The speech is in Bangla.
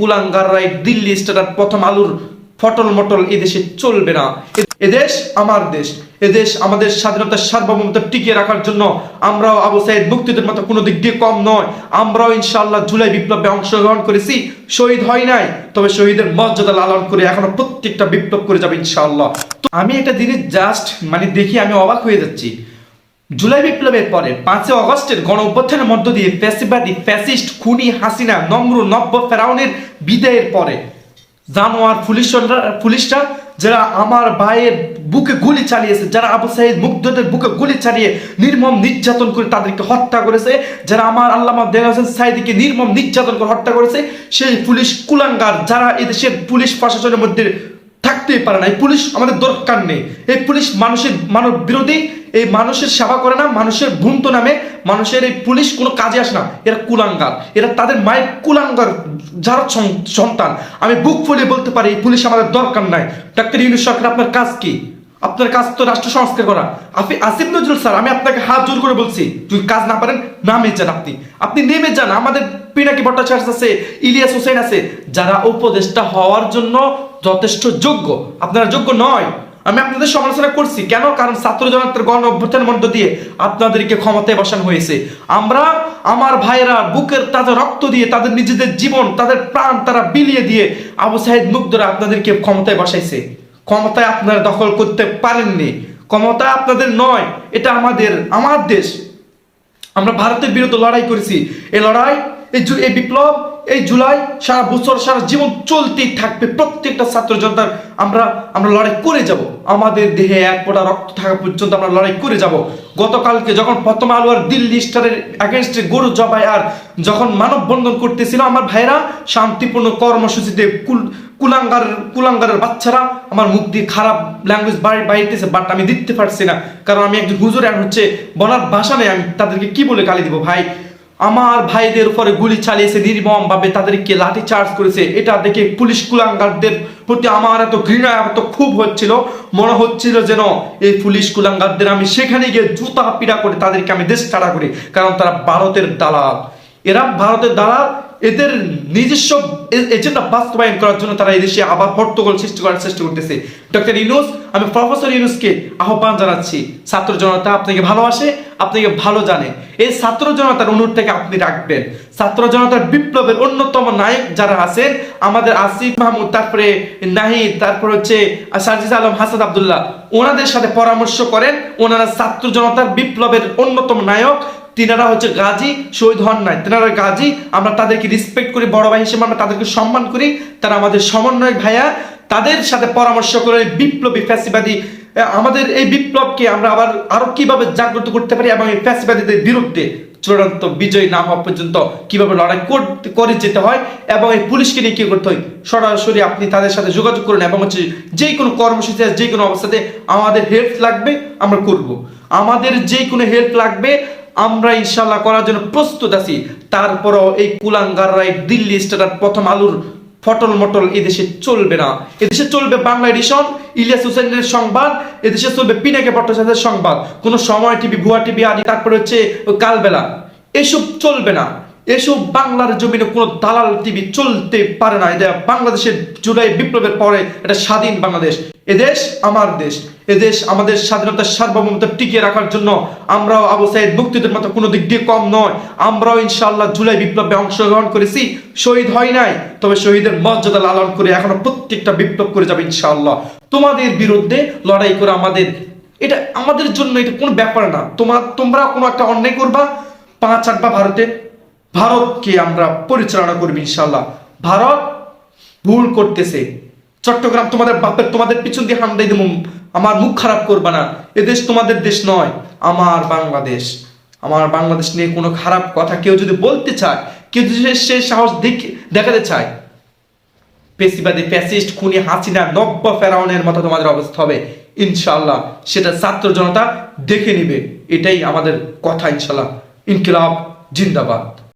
কুলাঙ্গাররাই দিল্লি স্টার্টার প্রথম আলুর ফটল মটল এদেশে চলবে না। এদেশ আমার দেশ। এদেশ আমাদের স্বাধীনতার সার্বভৌমত্ব টিকিয়ে রাখার জন্য আমরাও আবু সাইদ মুক্তিদের মতো কোনো দিক দিয়ে কম নয়। আমরাও ইনশাআল্লাহ জুলাই বিপ্লবে অংশগ্রহণ করেছি। শহীদ হয় নাই, তবে শহীদের মর্যাদা লালন করে এখনও প্রত্যেকটা বিপ্লব করে যাবে ইনশাআল্লাহ। আমি একটা জিনিস জাস্ট মানে দেখি, আমি অবাক হয়ে যাচ্ছি। জুলাই বিপ্লবের পরে পাঁচই অগস্টের গণ অভ্যুত্থানের মধ্য দিয়ে ফ্যাসিবাদী ফ্যাসিস্ট খুনি হাসিনা নম্র নব্য ফেরাউনের বিদায়ের পরে জানোয়ার পুলিশরা পুলিশরা যারা আমার ভাইয়ের বুকে গুলি চালিয়েছে, যারা আবু সাইদ মুগ্ধদের বুকে গুলি চালিয়ে নির্মম নির্যাতন করে তাদেরকে হত্যা করেছে, যারা আমার আল্লামা দেওয়া হোসেন সাইদিকে নির্মম নির্যাতন করে হত্যা করেছে, সেই পুলিশ কুলাঙ্গার যারা এদেশের পুলিশ প্রশাসনের মধ্যে থাকতেই পারে না। এই পুলিশ আমাদের দরকার নেই। এই পুলিশ মানুষের মানব বিরোধী এই মানুষের সেবা করে না, মানুষের ভুন্ত নামে, মানুষের এই পুলিশ কোনো কাজে আসে না। এরা কুলাঙ্গার। এরা তাদের মায়ের কুলাঙ্গার যারা সন্তান। আমি বুক ফুলিয়ে বলতে পারি, এই পুলিশ আমাদের দরকার নাই। ডাক্তার ইউনুস সরকার, আপনার কাজ কি? আপনার কাজ তো রাষ্ট্র সংস্কার করা। আপনি আসিফ নজরুল স্যার, আমি আপনাকে হাত জোর করে বলছি, যদি কাজ না পারেন, নামে যান আপনি। আপনি নেমে যান। আমাদের পিনাকি ভট্টাচার্য আছে, ইলিয়াস হোসেন আছে। যারা উপদেষ্টা হওয়ার জন্য যথেষ্ট যোগ্য। আপনারা যোগ্য নয়। আমি আপনাদের সমালোচনা করছি। কেন? কারণ ছাত্র জনতার গণ অভ্যুত্থানের মধ্য দিয়ে আপনাদেরকে ক্ষমতায় বসানো হয়েছে। আমরা আমার ভাইয়েরা বুকের তাজা রক্ত দিয়ে তাদের নিজেদের জীবন, তাদের প্রাণ তারা বিলিয়ে দিয়ে আবু সাহেদ মুগ্ধরা আপনাদেরকে ক্ষমতায় বসাইছে। ক্ষমতায় আপনারা দখল করতে পারেননি। ক্ষমতা আপনাদের নয়, এটা আমাদের, আমার দেশ। আমরা ভারতের বিরুদ্ধে লড়াই করেছি। এই লড়াই এই বিপ্লব এই জুলাই সারা বছর, সারা জীবন চলতেই থাকবে প্রত্যেকটা ছাত্র জনতার। আমরা আমরা লড়াই করে যাব। আমাদের দেহে এক ফোঁটা রক্ত থাকা পর্যন্ত আমরা লড়াই করে যাব। গতকালকে যখন প্রথম আলো আর দিল্লি স্টারের অ্যাগেনস্টে গরু জবাই আর যখন মানববন্ধন করতেছিল, আমার ভাইরা শান্তিপূর্ণ কর্মসূচিতে কুল, কুলাঙ্গার, কুলাঙ্গারের বাচ্চারা আমার মুখ দিয়ে খারাপ ল্যাঙ্গুয়েজ বাড়ি বাইতেছে বাট আমি দিতে পারছি না। কারণ আমি একজন হুজুর হচ্ছে বলার ভাষা নেই, আমি তাদেরকে কি বলে গালি দিব? ভাই আমার ভাইদের উপরে গুলি চালিয়েছে নির্মম ভাবে তাদেরকে লাঠি চার্জ করেছে। এটা দেখে পুলিশ কুলাঙ্গারদের প্রতি আমার এত ঘৃণা, এত খুব হচ্ছিল। মনে হচ্ছিল যেন এই পুলিশ কুলাঙ্গারদের আমি সেখানে গিয়ে জুতা পিড়া করে তাদেরকে আমি দেশ ছাড়া করি, কারণ তারা ভারতের দালাল। এরা ভারতের দালাল এদের নিজস্ব এজেন্ডা বাস্তবায়ন করার জন্য তারা এদেশে আবার হট্টগোল সৃষ্টি করার চেষ্টা করতেছে। ডক্টর ইউনুস, আমি প্রফেসর ইউনুসকে আহ্বান জানাচ্ছি, ছাত্র জনতা আপনাকে ভালোবাসে, আপনাকে ভালো জানে। এই ছাত্র জনতার অনুরোধটাকে আপনি রাখবেন। ছাত্র জনতার বিপ্লবের অন্যতম নায়ক যারা আছেন, আমাদের আসিফ মাহমুদ, তারপরে নাহিদ, তারপর হচ্ছে সার্জিস আলম হাসাদ আবদুল্লাহ, ওনাদের সাথে পরামর্শ করেন। ওনারা ছাত্র জনতার বিপ্লবের অন্যতম নায়ক তিনারা হচ্ছে গাজী, শহীদ হন নাই। তিনারা গাজী, আমরা তাদেরকে রেসপেক্ট করি, বড় ভাই হিসেবে আমরা তাদেরকে সম্মান করি। তারা আমাদের সমন্বয়ক ভাইয়া। তাদের সাথে পরামর্শ করে বিপ্লবী ফ্যাসিবাদী আমাদের এই বিপ্লবকে আমরা আবার আরও কীভাবে জাগ্রত করতে পারি এবং এই ফ্যাসিবাদীদের বিরুদ্ধে চূড়ান্ত বিজয় না হওয়া পর্যন্ত কীভাবে লড়াই করতে, করে যেতে হয় এবং এই পুলিশকে নিয়ে কি করতে হয়, সরাসরি আপনি তাদের সাথে যোগাযোগ করুন এবং হচ্ছে যে কোনো কর্মসূচি যে কোনো অবস্থাতে আমাদের হেল্প লাগবে, আমরা করব। আমাদের যে কোনো হেল্প লাগবে আমরা ইনশাল্লাহ করার জন্য প্রস্তুত আছি। তারপরও এই কুলাঙ্গার কুলাঙ্গাররাই দিল্লি স্টার্টার প্রথম আলুর ফটল মটল এদেশে চলবে না। এদেশে চলবে বাংলা এডিশন, ইলিয়াস হোসেনের সংবাদ, এদেশে চলবে পিনাকে ভট্টাচার্যের সংবাদ। কোনো সময় টিভি, ভুয়া টিভি, আদি তারপরে হচ্ছে কালবেলা। এসব চলবে না। এসব বাংলার জমিনে কোনো দালাল টিভি চলতে পারে না। এটা বাংলাদেশের জুলাই বিপ্লবের পরে এটা স্বাধীন বাংলাদেশ। এদেশ আমার দেশ। এদেশ আমাদের স্বাধীনতার সার্বভৌমত্ব টিকিয়ে রাখার জন্য আমরাও আবু সাইদ মুক্তিদের মতো কোনো দিক দিয়ে কম নয়। আমরাও ইনশাল্লাহ জুলাই বিপ্লবে অংশগ্রহণ করেছি। শহীদ হয় নাই, তবে শহীদের মর্যাদা লালন করে এখনও প্রত্যেকটা বিপ্লব করে যাবে ইনশাআল্লাহ। তোমাদের বিরুদ্ধে লড়াই করে আমাদের, এটা আমাদের জন্য এটা কোনো ব্যাপার না। তোমার তোমরা কোনো একটা অন্যায় করবা, পাঁচ আটবা ভারতে ভারতকে আমরা পরিচালনা করবি ইনশাল্লাহ ভারত ভুল করতেছে। চট্টগ্রাম তোমাদের বাপের, তোমাদের পিছন দিয়ে হামদাই দেবো আমার মুখ খারাপ করবা না। এদেশ তোমাদের দেশ নয়, আমার বাংলাদেশ। আমার বাংলাদেশ নিয়ে কোনো খারাপ কথা কেউ যদি বলতে চায়, কেউ যদি সে- সাহস দেখ- দেখাতে চায় পেশিবাদী ফ্যাসিস্ট, খুনি, হাসিনা, নব্য ফেরাউনের মতো তোমাদের অবস্থা হবে। ইনশাল্লাহ সেটা ছাত্র জনতা দেখে নিবে। এটাই আমাদের কথা ইনশাল্লাহ ইনকিলাব, জিন্দাবাদ।